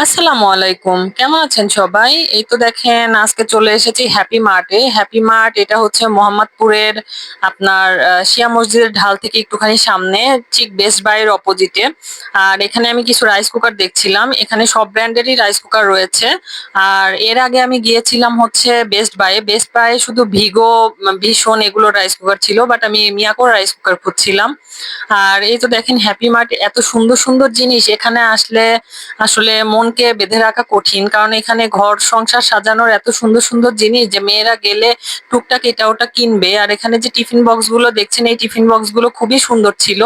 আসসালামু আলাইকুম। কেমন আছেন সবাই? এই তো দেখেন, আজকে চলে এসেছি হ্যাপি মার্টে হ্যাপি মার্ট এটা হচ্ছে মোহাম্মদপুরের আপনার শিয়া মসজিদের ঢাল থেকে একটুখানি সামনে, ঠিক বেস্ট বাইয়ের অপোজিটে আর এখানে আমি কিছু রাইস কুকার দেখছিলাম। এখানে সব ব্র্যান্ডেরই রাইস কুকার রয়েছে। আর এর আগে আমি গিয়েছিলাম হচ্ছে বেস্ট বাইয়ে বেস্ট বাইয়ে শুধু ভিগো ভীষণ এগুলো রাইস কুকার ছিল বাট আমি মিয়াকোর রাইস কুকার খুঁজছিলাম। আর এই তো দেখেন হ্যাপি মার্ট এত সুন্দর সুন্দর জিনিস। এখানে আসলে আসলে মনকে বেঁধে রাখা কঠিন। কারণ এখানে ঘর, সংসার সাজানোর এত সুন্দর সুন্দর জিনিস যে মেয়েরা গেলে টুকটাক এটা ওটা কিনবে। আর এখানে যে টিফিন বক্সগুলো দেখছেন, এই টিফিন বক্সগুলো খুবই সুন্দর ছিল।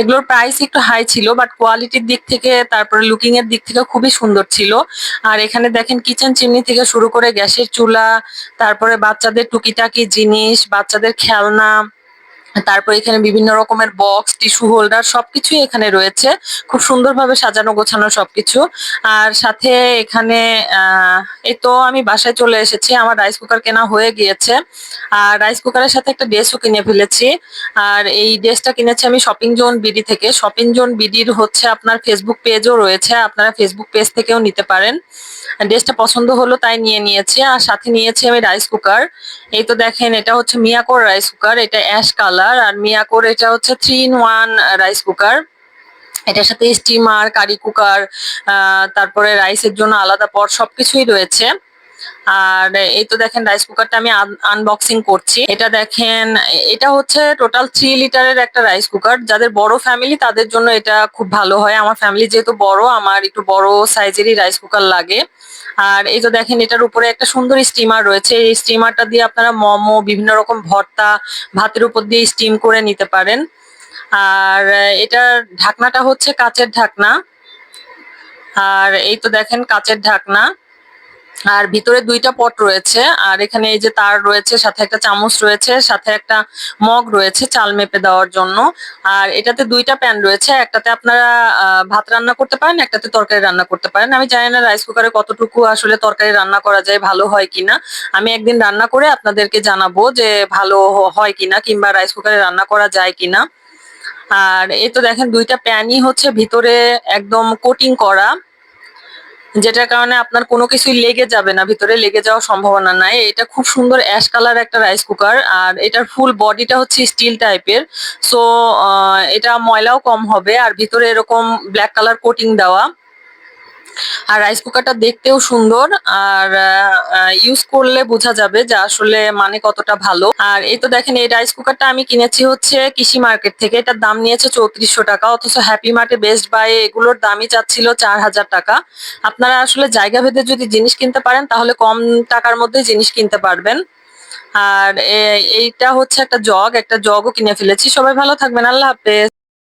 এগুলোর প্রাইস একটু হাই ছিল বাট কোয়ালিটির দিক থেকে, তারপরে লুকিং এর দিক থেকে খুবই সুন্দর ছিল। আর এখানে দেখেন কিচেন চিমনি থেকে শুরু করে গ্যাসের চুলা, তারপরে বাচ্চাদের টুকিটাকি জিনিস, বাচ্চাদের খেলনা তারপর এখানে বিভিন্ন রকমের বক্স টিস্যু হোল্ডার সবকিছুই এখানে রয়েছে। খুব সুন্দরভাবে সাজানো গোছানো সবকিছু। আর সাথে এখানে এই তো আমি বাসায় চলে এসেছি। আমার রাইস কুকার কেনা হয়ে গিয়েছে। আর রাইস কুকারের সাথে একটা ড্রেসও কিনে ফেলেছি। আর এই ড্রেসটা কিনেছি আমি শপিং জোন বিডি থেকে। শপিং জোন বিডির হচ্ছে আপনার ফেসবুক পেজও রয়েছে। আপনারা ফেসবুক পেজ থেকেও নিতে পারেন। ড্রেসটা পছন্দ হলো তাই নিয়ে নিয়েছি। আর সাথে নিয়েছি আমি রাইস কুকার এই তো দেখেন, এটা হচ্ছে মিয়াকোর রাইস কুকার এটা অ্যাশ কালার আর মিয়াকোর এটা হচ্ছে three in one rice cooker এটার সাথে স্টিমার কারি কুকার তারপরে রাইসের জন্য আলাদা পট সবকিছুই রয়েছে। আর এই তো দেখেন রাইস কুকারটা আমি আনবক্সিং করছি। এটা দেখেন, এটা হচ্ছে টোটাল থ্রি লিটারের একটা রাইস কুকার যাদের বড় ফ্যামিলি তাদের জন্য এটা খুব ভালো হয়। আমার ফ্যামিলি যেহেতু বড়, আমার একটু বড় সাইজেরই রাইস কুকার লাগে। আর এই তো দেখেন, এটার উপরে একটা সুন্দর স্টিমার রয়েছে। এই স্টিমারটা দিয়ে আপনারা মোমো, বিভিন্ন রকম ভর্তা, ভাতের উপর দিয়ে স্টিম করে নিতে পারেন। আর এটার ঢাকনাটা হচ্ছে কাচের ঢাকনা। আর এই তো দেখেন, কাচের ঢাকনা। আর ভিতরে দুইটা পট রয়েছে, আর এখানে এই যে তার রয়েছে, সাথে একটা চামচ রয়েছে, সাথে একটা মগ রয়েছে চাল মেপে দেওয়ার জন্য। আর এটাতে দুইটা প্যান রয়েছে, একটাতে আপনারা ভাত রান্না করতে পারেন, একটাতে তরকারি রান্না করতে পারেন। আমি জানি না রাইস কুকারে কতটুকু আসলে তরকারি রান্না করা যায়, ভালো হয় কিনা। আমি একদিন রান্না করে আপনাদেরকে জানাব যে ভালো হয় কিনা, কিংবা রাইস কুকারে রান্না করা যায় কিনা। আর এই তো দেখেন, দুইটা প্যানই হচ্ছে ভিতরে একদম কোটিং করা। যেটার কারণে আপনার কোনো কিছুই লেগে যাবে না, ভিতরে লেগে যাওয়ার সম্ভাবনা নাই। এটা খুব সুন্দর অ্যাশ কালার একটা রাইস কুকার, আর এটার ফুল বডিটা হচ্ছে স্টিল টাইপের। সো এটা ময়লাও কম হবে, আর ভিতরে এরকম ব্ল্যাক কালার কোটিং দেওয়া। আর রাইস কুকারটা দেখতেও সুন্দর আর ইউজ করলে বোঝা যাবে যে আসলে মানে কতটা ভালো। আর এই তো দেখেন, এই রাইস কুকারটা আমি কিনেছি হচ্ছে কৃষি মার্কেট থেকে। এটার দাম নিয়েছে চৌত্রিশশো টাকা, অথচ হ্যাপি মার্টে বেস্ট বাই এগুলোর দামই চাচ্ছিল চার হাজার টাকা। আপনারা আসলে জায়গা ভেদে যদি জিনিস কিনতে পারেন, তাহলে কম টাকার মধ্যে জিনিস কিনতে পারবেন। আর এইটা হচ্ছে একটা জগ একটা জগও কিনে ফেলেছি। সবাই ভালো থাকবেন, আল্লাহ হাফেজ।